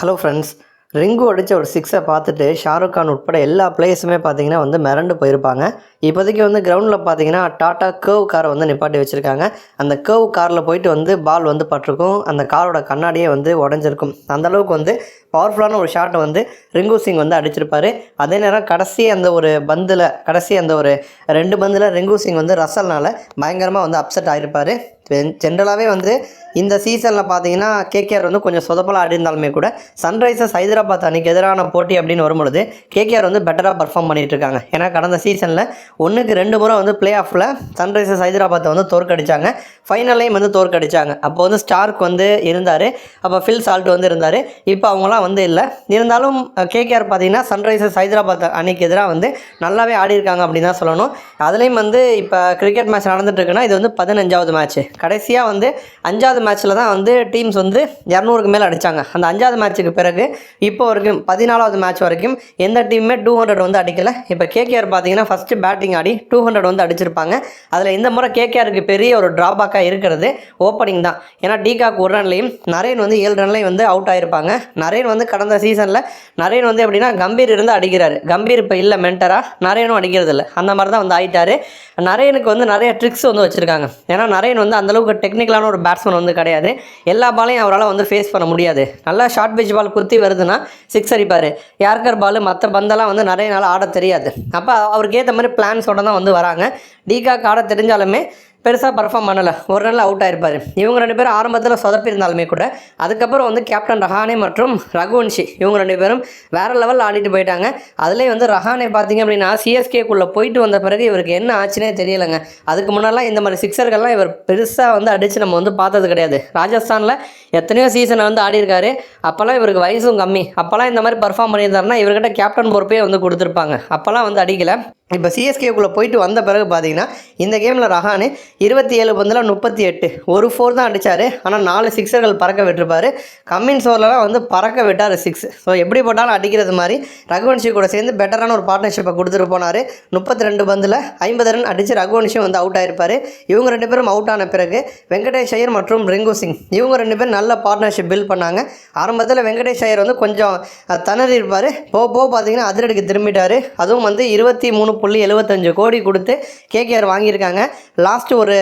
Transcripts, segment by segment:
Hello friends ring அடித்த ஒரு சிக்ஸை பார்த்துட்டு ஷாருக் கான் உட்பட எல்லா பிளேயர்ஸுமே பார்த்தீங்கன்னா வந்து மிரண்டு போயிருப்பாங்க. இப்போதைக்கு வந்து கிரவுண்டில் பார்த்தீங்கன்னா டாட்டா கேர்வ் காரை வந்து நிப்பாட்டி வச்சுருக்காங்க. அந்த கேர்வ் காரில் போயிட்டு வந்து பால் வந்து பட்டிருக்கும். அந்த காரோட கண்ணாடியே வந்து உடஞ்சிருக்கும். அந்த அளவுக்கு வந்து பவர்ஃபுல்லான ஒரு ஷாட்டை வந்து ரிங்கு சிங் வந்து அடிச்சிருப்பாரு. அதே நேரம் கடைசி அந்த ஒரு பந்தில் கடைசி அந்த ஒரு ரெண்டு பந்தில் ரிங்கு சிங் வந்து ரசல்னால் பயங்கரமாக வந்து அப்செட் ஆகிருப்பார் ஜென்ரலாகவே வந்து இந்த சீசனில் பார்த்தீங்கன்னா கேகேஆர் வந்து கொஞ்சம் சொதப்பலாக ஆடிருந்தாலுமே கூட சன்ரைசர்ஸ் ஹைதராபாத் அன்னைக்கு எதிரான போட்டி அப்படின்னு வரும்பொழுது கேகேஆர் வந்து பெட்டராக பர்ஃபார்ம் பண்ணிகிட்டு இருக்காங்க ஏன்னா கடந்த சீசனில் ஒன்றுக்கு ரெண்டு முறை வந்து பிளே ஆஃபில் சன்ரைசர்ஸ் ஹைதராபாத்தை வந்து தோற்கடிச்சாங்க. ஃபைனல்லையும் வந்து தோற்கடிச்சாங்க. அப்போ வந்து ஸ்டார்க் வந்து இருந்தார். அப்போ ஃபில் சால்ட் வந்து இருந்தார். இப்போ அவங்களாம் வந்து இல்லை. இருந்தாலும் கேகேஆர் பார்த்தீங்கன்னா சன்ரைசர்ஸ் ஹைதராபாத் அன்னைக்கு எதிராக வந்து நல்லாவே ஆடி இருக்காங்க அப்படின்னு தான் சொல்லணும். அதுலேயும் வந்து இப்போ கிரிக்கெட் மேட்ச் நடந்துட்டு இருக்குன்னா இது வந்து பதினஞ்சாவது மேட்ச் கடைசியாக வந்து அஞ்சாவது மேட்ச்சில் தான் வந்து டீம்ஸ் வந்து இரநூறுக்கு மேலே அடித்தாங்க அந்த அஞ்சாவது மேட்ச்சுக்கு பிறகு இப்போ வரைக்கும் பதினாலாவது மேட்ச் வரைக்கும் எந்த டீமுமே டூ ஹண்ட்ரட் வந்து அடிக்கலை. இப்போ கேகேஆர் பார்த்தீங்கன்னா ஃபஸ்ட்டு பேட்டிங் ஆடி டூ ஹண்ட்ரட் வந்து அடிச்சிருப்பாங்க. அதில் இந்த முறை கேகேஆருக்கு பெரிய ஒரு ட்ராபேக்காக இருக்கிறது ஓப்பனிங் தான். ஏன்னா டீகாக்கு ஒரு ரன்லையும் நரேன் வந்து ஏழு ரன்லையும் வந்து அவுட் ஆகிருப்பாங்க நரேன் வந்து கடந்த சீசனில் நரேன் வந்து எப்படின்னா கம்பீர் இருந்து அடிக்கிறாரு. கம்பீர் இப்போ இல்லை மென்டராக நரேனும் அடிக்கிறது இல்லை அந்த மாதிரி தான் வந்து ஆயிட்டாரு. நரேனுக்கு வந்து நிறைய ட்ரிக்ஸ் வந்து வச்சுருக்காங்க. ஏன்னா நரேன் வந்து அந்தளவுக்கு டெக்னிக்கலான ஒரு பேட்ஸ்மேன் வந்து கிடையாது. எல்லா பாலையும் அவரால் வந்து ஃபேஸ் பண்ண முடியாது. நல்லா ஷார்ட் பிச் பால் குத்தி வருதுன்னா சிக்ஸ் அடிப்பார். யார்கர் பால் மற்ற பந்தெல்லாம் வந்து நிறைய நாள் ஆட தெரியாது. அப்போ அவருக்கு ஏற்ற மாதிரி பிளான்ஸோட தான் வந்து வராங்க. டீகாக் ஆட தெரிஞ்சாலுமே பெருசாக பர்ஃபார்ம் பண்ணலை. ஒரு நாள் அவுட் ஆயிருப்பார். இவங்க ரெண்டு பேரும் ஆரம்பத்தில் சொதப்பியிருந்தாலுமே கூட அதுக்கப்புறம் வந்து கேப்டன் ரஹானே மற்றும் ரகுவன்ஷி இவங்க ரெண்டு பேரும் வேறு லெவலில் ஆடிட்டு போயிட்டாங்க. அதுலேயே வந்து ரஹானே பார்த்தீங்க அப்படின்னா சிஎஸ்கேக்குள்ளே போயிட்டு வந்த பிறகு இவருக்கு என்ன ஆச்சுனே தெரியலைங்க. அதுக்கு முன்னெல்லாம் இந்த மாதிரி சிக்ஸர்கள்லாம் இவர் பெருசாக வந்து அடித்து நம்ம வந்து பார்த்தது கிடையாது. ராஜஸ்தானில் எத்தனையோ சீசனை வந்து ஆடிருக்காரு அப்போல்லாம் இவருக்கு வயசும் கம்மி. அப்போல்லாம் இந்த மாதிரி பர்ஃபார்ம் பண்ணியிருந்தாருன்னா இவர்கிட்ட கேப்டன் பொறுப்பே வந்து கொடுத்துருப்பாங்க. அப்போல்லாம் வந்து அடிக்கலை. இப்போ சிஎஸ்கேக்குள்ளே போயிட்டு வந்த பிறகு பார்த்தீங்கன்னா இந்த கேமில் ரஹானு இருபத்தி ஏழு பந்தில் முப்பத்தி எட்டு ஒரு ஃபோர் தான் அடித்தார் ஆனால் நாலு சிக்ஸர்கள் பறக்க விட்டுருப்பார். கம்மின் ஓவர்லலாம் வந்து பறக்க விட்டார் சிக்ஸ் ஸோ எப்படி போட்டாலும் அடிக்கிறது மாதிரி ரகுவன்ஷி கூட சேர்ந்து பெட்டரான ஒரு பார்ட்னர்ஷிப்பை கொடுத்துட்டு போனார். முப்பத்தி ரெண்டு பந்தில் ஐம்பது ரன் அடித்து ரகுவன்ஷியும் வந்து அவுட் ஆகிருப்பார் இவங்க ரெண்டு பேரும் அவுட் ஆன பிறகு வெங்கடேஷ் ஐயர் மற்றும் ரிங்கு சிங் இவங்க ரெண்டு பேரும் நல்ல பார்ட்னர்ஷிப் பில்ட் பண்ணாங்க. ஆரம்பத்தில் வெங்கடேஷ் ஐயர் வந்து கொஞ்சம் தணறி இருப்பார் போக போக பார்த்தீங்கன்னா அதிரடிக்கு திரும்பிட்டார். அதுவும் வந்து இருபத்தி மூணு புள்ளி எழுபத்தஞ்சு கோடி கொடுத்து கேகேஆர் வாங்கியிருக்காங்க. லாஸ்ட் ஒரு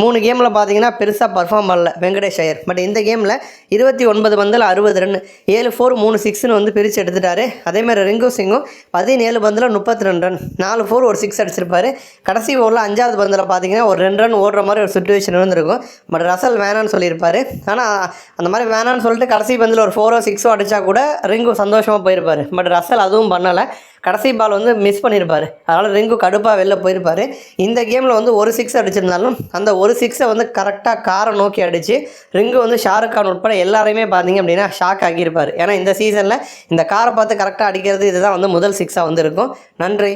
மூணு கேமில் பார்த்தீங்கன்னா பெருசாக பர்ஃபார்ம் பண்ணல வெங்கடேஷ் ஐயர். பட் இந்த கேமில் இருபத்தி ஒன்பது பந்தில் அறுபது ரன் ஏழு ஃபோர் மூணு சிக்ஸ்னு வந்து பிரித்து எடுத்துட்டாரு. அதேமாதிரி ரிங்கு சிங்கும் பதினேழு பந்தில் முப்பத்தி ரெண்டு ரன் நாலு ஃபோர் ஒரு சிக்ஸ் அடிச்சிருப்பார். கடைசி ஓரில் அஞ்சாவது பந்தில் பார்த்தீங்கன்னா ஒரு ரெண்டு ரன் ஓடுற மாதிரி ஒரு சுச்சுவேஷன் இருந்திருக்கும். பட் ரசல் வேணான்னு சொல்லியிருப்பார். ஆனால் அந்த மாதிரி வேணான்னு சொல்லிட்டு கடைசி பந்தில் ஒரு ஃபோரோ சிக்ஸோ அடித்தா கூட ரிங்கு சந்தோஷமாக போயிருப்பார். பட் ரசல் அதுவும் பண்ணலை. கடைசி பால் வந்து மிஸ் பண்ணியிருப்பார் அதனால் ரிங்கு கடுப்பாக வெளில போயிருப்பார். இந்த கேமில் வந்து ஒரு சிக்ஸ் அடிச்சிருந்தாலும் அந்த ஒரு சிக்ஸை வந்து கரெக்டாக காரை நோக்கி அடித்து ரிங்கு வந்து ஷாருக் கான் உட்பட எல்லாரையுமே பார்த்தீங்க அப்படின்னா ஷாக் ஆகியிருப்பார் ஏன்னா இந்த சீசனில் இந்த காரை பார்த்து கரெக்டாக அடிக்கிறது இதுதான் வந்து முதல் சிக்ஸாக வந்து இருக்கும் நன்றி.